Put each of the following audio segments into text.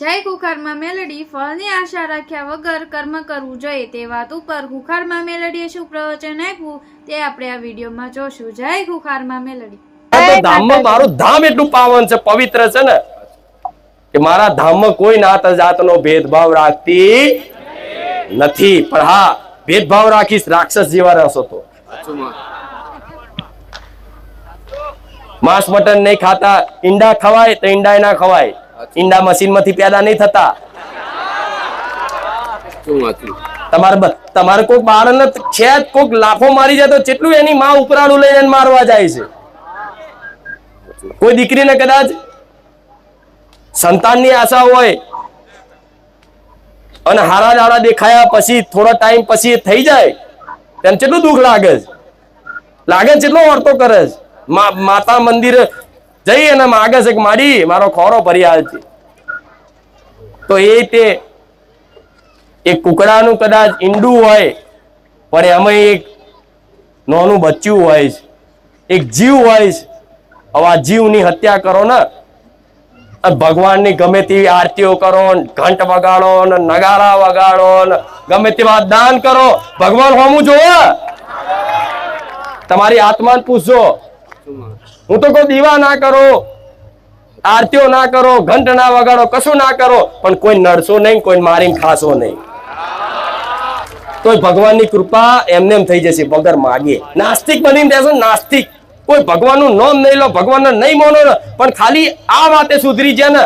જય કુખારમાં મેલડી, ફળની આશા રાખ્યા વગર કર્મ કરવું જોઈએ તે વાત ઉપર કુખારમાં મેલડીએ શું પ્રવચન આપ્યું તે આપણે આ વિડીયોમાં જોશું. જય કુખારમાં મેલડી. ધામમાં મારું ધામ એટલું પાવન છે, પવિત્ર છે ને, કે મારા ધામમાં કોઈ નાત જાતનો ભેદભાવ રાખતી નથી. પણ હા, ભેદભાવ રાખીશ, રાક્ષસ જેવા રહેશો તો. માંસ મટન નહીં ખાતા, ઈંડા ખવાય તો ઈંડા ના ખવાય. ઈંડા મશીનમાંથી પેદા નહીં થતા. તમારે તમારે કોઈક બાળને જ કોઈક લાફો મારી જાય તો કેટલું એની માં ઉપરાણું લઈને મારવા જાય છે? કોઈ દીકરીને કદાચ સંતાનની આશા હોય અને હારા દાડા દેખાયા પછી થોડો ટાઈમ પછી થઈ જાય તેને કેટલું દુઃખ લાગે છે? લાગે છે કેટલો વર્તો કરે છે? માતા મંદિર જઈ અને માગે છે કે માડી મારો ખોરો છે. તો એ તે એક કુકડાનું કદાચ ઈંડું હોય, પણ એમાં એક નાનું બચ્ચું હોય છે, એક જીવ હોય છે હવે જીવની હત્યા કરો ને ભગવાનની ગમે તેવી આરતીઓ કરો ઘંટ વગાડો ને, નગારા વગાડો ને, ગમે તેવા દાન કરો, ભગવાન હોમું જોવે તમારી આત્માને પૂછજો હું તો કોઈ દીવા ના કરો, આરતીઓ ના કરો, ઘંટ ના વગાડો, કશું ના કરો, પણ કોઈ નડશો નહીં, કોઈ મારીને ખાશો નહીં. તો ભગવાનની કૃપા એમને એમ થઈ જશે, વગર માગે. નાસ્તિક બનીને રહેશો નાસ્તિક. કોઈ ભગવાનનું નામ નહીં લો, ભગવાનને નહીં માનો પણ ખાલી આ વાતે સુધરી જાય ને,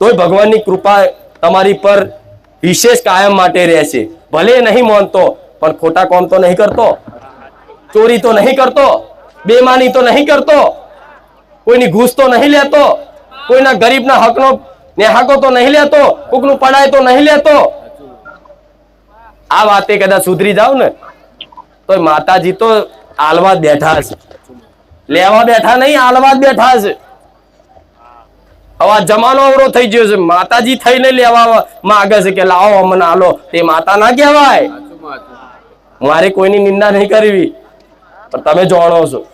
તોય ભગવાનની કૃપા તમારી પર વિશેષ કાયમ માટે રહેશે. ભલે નહીં માનતો, પણ ખોટા કામ તો નહીં કરતો. ચોરી તો નહીં કરતો. બેમાની તો નહીં કરતો. કોઈની ઘૂસ તો નહીં લેતો. કોઈના ગરીબના હકનો નેહાકો તો નહીં લેતો. કોકનું પડાય તો નહીં લેતો. આ વાતે કદાચ સુધરી જાવ ને તો માતાજી તો આલવા બેઠા છે. લેવા બેઠા નહીં આલવા જ બેઠા છે. હવે જમાનો અવરો થઈ ગયો છે. માતાજી થઈને લેવા માંગે છે કે લાવો અમને આલો. તે માતા ના કહેવાય. મારે કોઈની નિંદા નહીં કરવી. પણ તમે જાણો છો.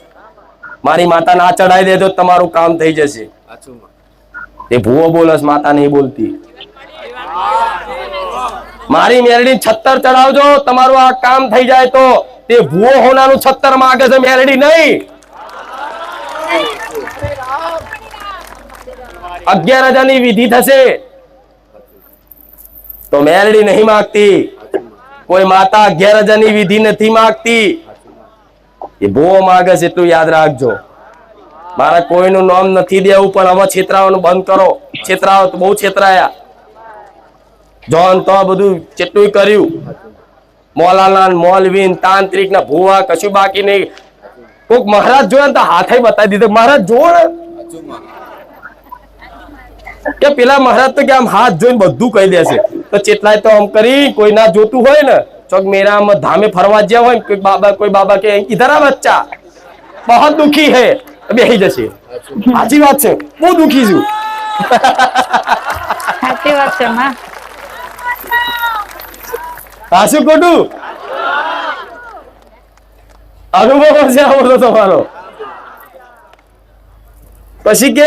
મારી માતા ના ચડાવી દે તો તમારું કામ થઈ જશે. એ ભૂવો બોલસ માતા નહીં બોલતી. મારી મેરડી છત્તર ચડાવજો તમારું આ કામ થઈ જાય તો. તે ભૂવો હોનાનું છત્તર માગે છે મેરડી નહીં. અગિયાર હજારની વિધિ થશે. તો મેરડી નહીં માગતી. કોઈ માતા અગિયાર હજારની વિધિ નથી માગતી. એ બહુ માગે એટલું યાદ રાખજો. મારા કોઈનું નામ નથી દેવું, પણ હવે છેતરાવાનું બંધ કરો. છેતરાવો તો બહુ છેતરાયા. જોન, તો બધું જેટલું કર્યું. મોલાલાલ, મોલવીન, તાંત્રિક, ના ભૂવા, કશું બાકી નહીં. કોક મહારાજ જોયા ને તો હાથે બતાવી દીધો. મહારાજ જોવો કે પેલા મહારાજ તો કે આમ હાથ જોઈને બધું કહી દેશે. તો ચેટલાય તો આમ કરી, કોઈ ના જોતું હોય ને. ચોક મેરામાં ધામે ફરવા જ્યાં હોય કોઈ બાબા કોઈ બાબા કે ઇધર આ બચ્ચા. બહુ દુખી હે. બેહી જશે. સાચી. વાત છે. બહુ દુખી છું. સાચી વાત છે માં. હાશું ખોટું? અનુભવ છે આ બધો તમારો. પછી કે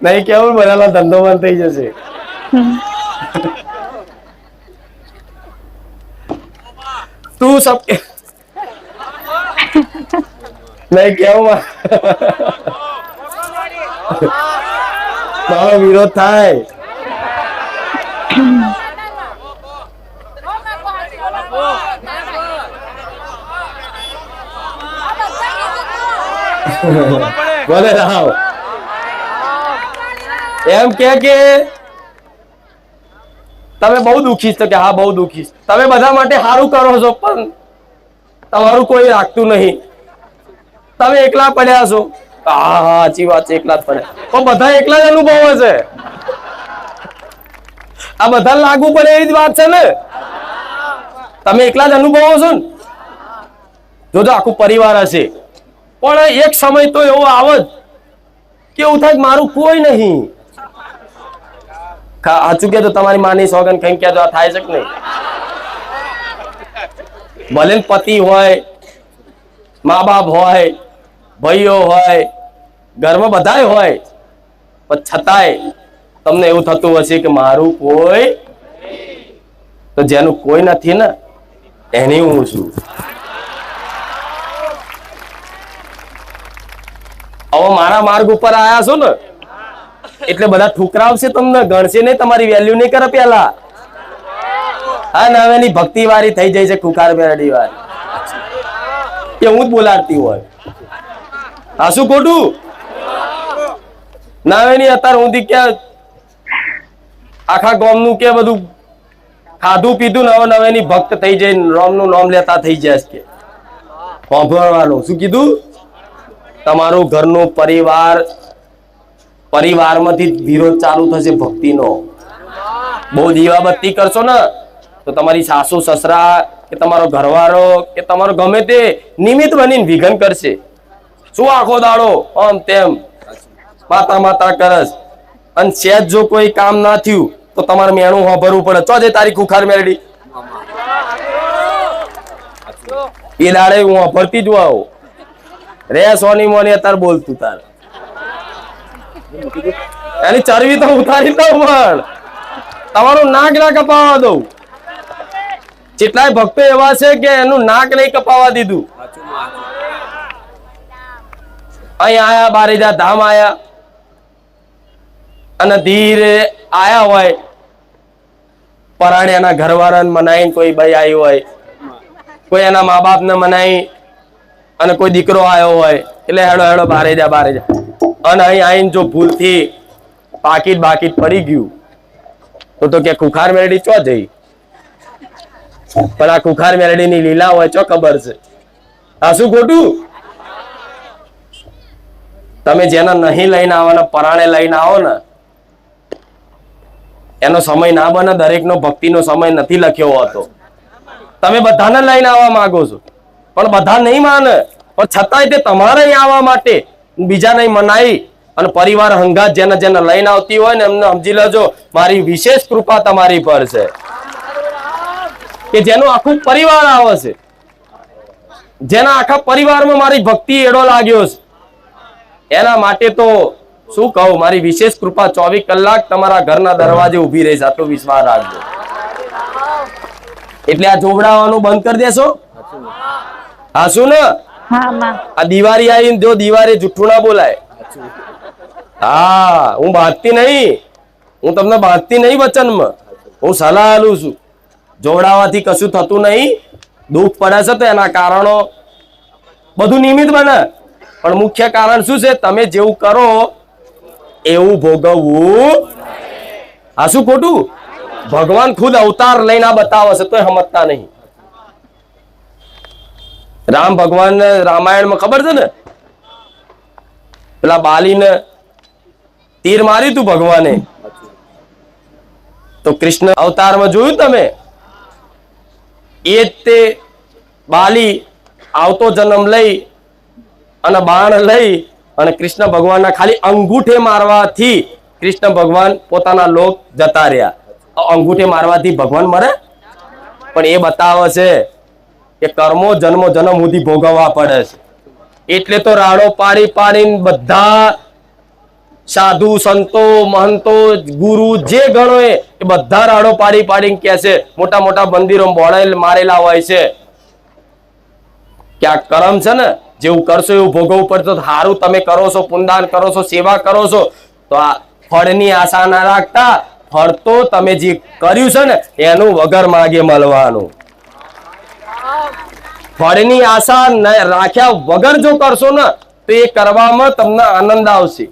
નહીં કેવું બનાલા ધંધો બંધ થઈ જશે. તું સબ કે નહીં કેવું મારો વિરોધ થાય બોલે રાવ એમ કે કે તમે બહુ દુખી છો કે હા, બહુ દુખી. તમે બધા માટે સારું કરો છો, પણ તમારું કોઈ રાખતું નહીં. તમે એકલા પડ્યા છો. હા હા, સાચી વાત છે, એકલા જ પડ્યા. પણ બધા એકલા જ અનુભવે છે. આ બધા લાગુ પડે એવી જ વાત છે ને. તમે એકલા જ અનુભવો છો ને? જોજો આખું પરિવાર હશે. પણ એક સમય તો એવો આવે કે એવું થાય મારું કોઈ નહીં. સાચું કે તો તમારી માની સોગન કઈ કે આ થાય છે કે નહીં? ભલે પતિ હોય મા બાપ હોય, ભાઈઓ હોય, ઘરમાં બધાય હોય, પણ છતાંય તમને એવું થતું હશે કે મારું કોઈ તો જેનું કોઈ નથી ને, એની હું છું. હવે મારા માર્ગ ઉપર આયા છો ને? એટલે બધા ઠુકરાવશે તમને, ગણશે નહીં તમારી વેલ્યુ નહીં કરે પેલા. હા, ને હવે એની ભક્તિ વાળી થઈ જાય છે કુકાર મેરડી વાર એ હું જ બોલાડતી હોય. હા, શું ખોટું? ના હવે અત્યારે હું કે આખા ગામનું કે બધું ખાધું પીધું નવે નવે નવેની ભક્ત થઈ જાય રામનું નામ લેતા થઈ જાય કે. સાંભળવાનું શું કીધું? તમારું ઘરનું પરિવાર પરિવારમાંથી વિરોધ ચાલુ થશે ભક્તિનો. બહુ દીવાબત્તી કરશો ને, તો તમારી સાસુ, સસરા, કે તમારો ઘરવાળો, કે તમારો ગમે તે નિમિત્ત બનીને વિઘન કરશે. શું આખો દાડો? આમ તેમ. માતા માતા કરસ. અને સેજ જો કોઈ કામ ના થયું, તો તમારે મેણું હોભરવું પડે. ચો જે તારી ખુખાર મેળડી એ દાડે હું હોભરતી જ આવું રે સોની મોની અત્યારે બોલતું તાર. એની ચરબી તો ઉતારી દઉં પણ. તમારું નાક ના કપાવા દઉં. કેટલાય ભક્તો એવા છે કે એનું નાક નહીં કપાવા દીધું. અહીં આયા બારેજા ધામ આયા. અને ધીરે આયા હોય. પરાણ્યાના ઘરવાળાને મનાઈ કોઈ ભાઈ આવ્યું હોય. કોઈ એના મા બાપને મનાઈ અને કોઈ દીકરો આવ્યો હોય. એટલે હેડો હેડો બારે જા. અને જો ભૂલથી પાકીટ બાકીટ પડી ગયું, તો તો કે ખુખાર મેરડી ચો જઈ? પણ આ ખુખાર મેરડીની લીલા હોય ચો ખબર છે? આ શું ખોટું? તમે જેને નહીં લઈને આવો પરાણે લઈને આવો ને, એનો સમય ના બને, દરેકનો ભક્તિનો સમય નથી લખ્યો હોતો. તમે બધાને લઈને આવવા માંગો છો, પણ બધા નહીં માને. પણ છતાંય તે તમારે આવવા માટે બીજાને મનાઈ અને પરિવાર હંગાત જેને જેને લઈને આવતી હોય ને એમને સમજી લેજો, મારી વિશેષ કૃપા તમારી પર છે. કે જેનો આખું પરિવાર આવે છે. જેના આખા પરિવારમાં મારી ભક્તિ એડો લાગ્યો છે. એના માટે તો શું કહું, મારી વિશેષ કૃપા ચોવીસ કલાક તમારા ઘરના દરવાજે ઊભી રહીશ આટલો વિશ્વાસ રાખજો. એટલે આ જોવડાવાનું બંધ કરી દેશો. હા, શું ને? આ દિવાળી આવી જો દિવાળી જુઠ્ઠું ના બોલાય. હા, હું બાંધતી નહીં. હું તમને બાંધતી નહીં વચનમાં. હું સલાહ આલું છું. જોડાવાથી કશું થતું નહીં. દુઃખ પડે છે તો એના કારણો બધું નિમિત્ત બને. પણ મુખ્ય કારણ શું છે? તમે જેવું કરો, એવું ભોગવવું આ શું ખોટું? ભગવાન ખુદ અવતાર લઈને આ બતાવે છે તો સમજતા નહીં. રામ ભગવાન રામાયણમાં ખબર છે ને? પેલા બાલીને તીર માર્યું તું ભગવાને. તો કૃષ્ણ અવતારમાં જોયું તમે? એ તે બાલી આવતો જન્મ લઈ અને બાણ લઈ અને કૃષ્ણ ભગવાનના ખાલી અંગૂઠે મારવાથી કૃષ્ણ ભગવાન પોતાના લોક જતા રહ્યા. અંગૂઠે મારવાથી ભગવાન મરે? પણ એ બતાવે છે કે કર્મો જન્મો જન્મ સુધી ભોગવવા પડે છે. એટલે તો રાડો પાડી પાડીને બધા સાધુ, સંતો, મહંતો, ગુરુ જે ગણો એ બધા રાડો પાડી પાડીને કે છે, મોટા મોટા મંદિરો બોળેલ મારેલા હોય છે. કે આ કરમ છે ને, જેવું કરશો એવું ભોગવવું પડશે સારું તમે કરો છો પુનદાન કરો છો, સેવા કરો છો, તો આ ફળની આશા ના રાખતા ફળ તો તમે જે કર્યું છે ને, એનું વગર માગે મળવાનું. ફળની આશા રાખ્યા વગર જો કરશો ને, તો એ કરવામાં તમને આનંદ આવશે.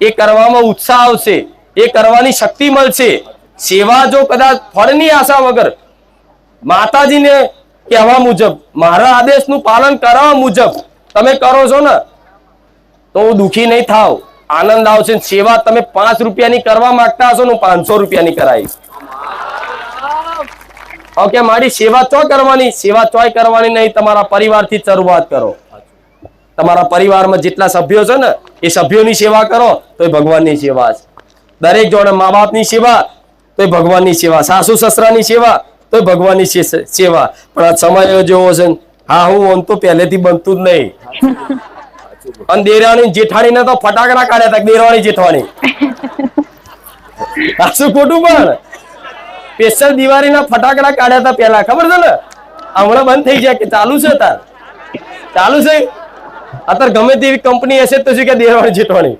એ કરવામાં ઉત્સાહ આવશે. એ કરવાની શક્તિ મળશે. સેવા જો કદાચ ફળની આશા વગર માતાજીને કહેવા મુજબ, મારા આદેશનું પાલન કરવા મુજબ તમે કરો છો ને, તો દુખી નહીં થાવ. આનંદ આવશે સેવા તમે પાંચ રૂપિયાની કરવા માંગતા હશો ને પાંચસો રૂપિયાની કરાવીશ. ઓકે, મારી સેવા ચો કરવાની, સેવા ચોય કરવાની નહીં, તમારા પરિવારથી શરૂઆત કરો. તમારા પરિવારમાં જેટલા સભ્યો છે ને, એ સભ્યોની સેવા કરો તો એ ભગવાનની સેવા છે. દરેક જોડે મા બાપની સેવા તો એ ભગવાનની સેવા. સાસુ સસરાની સેવા તો એ ભગવાનની સેવા. પણ આ સમય જેવો છે હા, હું ઓન તો પહેલેથી બનતું જ નહીં. અને દેરાણી જેઠાણી ને તો ફટાકડા કાઢ્યા હતા દેરાણી જેઠાણી. આ શું ખોટું પણ. સ્પેશિયલ દિવાળીના ફટાકડા કાઢ્યા હતા પેલા ખબર છે ને? હમણાં બંધ થઈ ગયા કે ચાલુ છે તાર ચાલુ છે? અત્યારે ગમે તેવી કંપની હશે તો શું કે દેરવાણી જેઠવાણી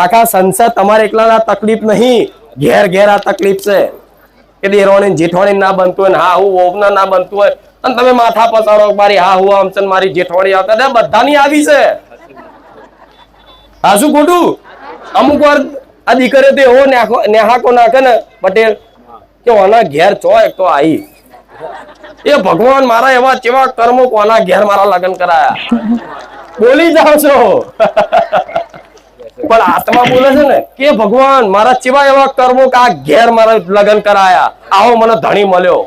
આખા સંસાર તમારે એકલાના તકલીફ નહીં. ઘેર ઘેર આ તકલીફ છે. કે દેરવાણી જેઠવાણી ના બનતું હોય હા, હું ઓવના ના બનતું હોય. અને તમે માથા પસારો મારી, હા, હું આમ છે મારી જેઠવાણી આવતા બધાની આવી છે. હા, શું ખોટું? અમુક વાર આ દીકરે તો એવો નેહો નેહાકો નાખે ને પટેલ, કે ઓના ઘેર ચો એક તો આવી એ ભગવાન મારા એવા કેવા કર્મો કોના ઘેર મારા લગ્ન કરાયા. બોલી જાઓ છો. પણ આત્મા બોલે છે ને, કે ભગવાન મારા ચેવા એવા કર્મો કે આ ઘેર મારા લગ્ન કરાયા. આવો મને ધણી મળ્યો.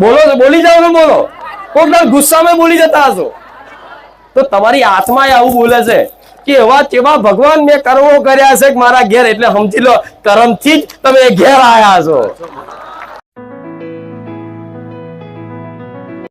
બોલો બોલી જાઓ છો બોલો. દાડ ગુસ્સામાં બોલી જતા હશો. તો તમારી આત્મા એ આવું બોલે છે. કે એવા તેવા ભગવાન મેં કર્મો કર્યા છે મારા ઘેર. એટલે સમજી લો કર્મથી જ તમે ઘેર આવ્યા છો.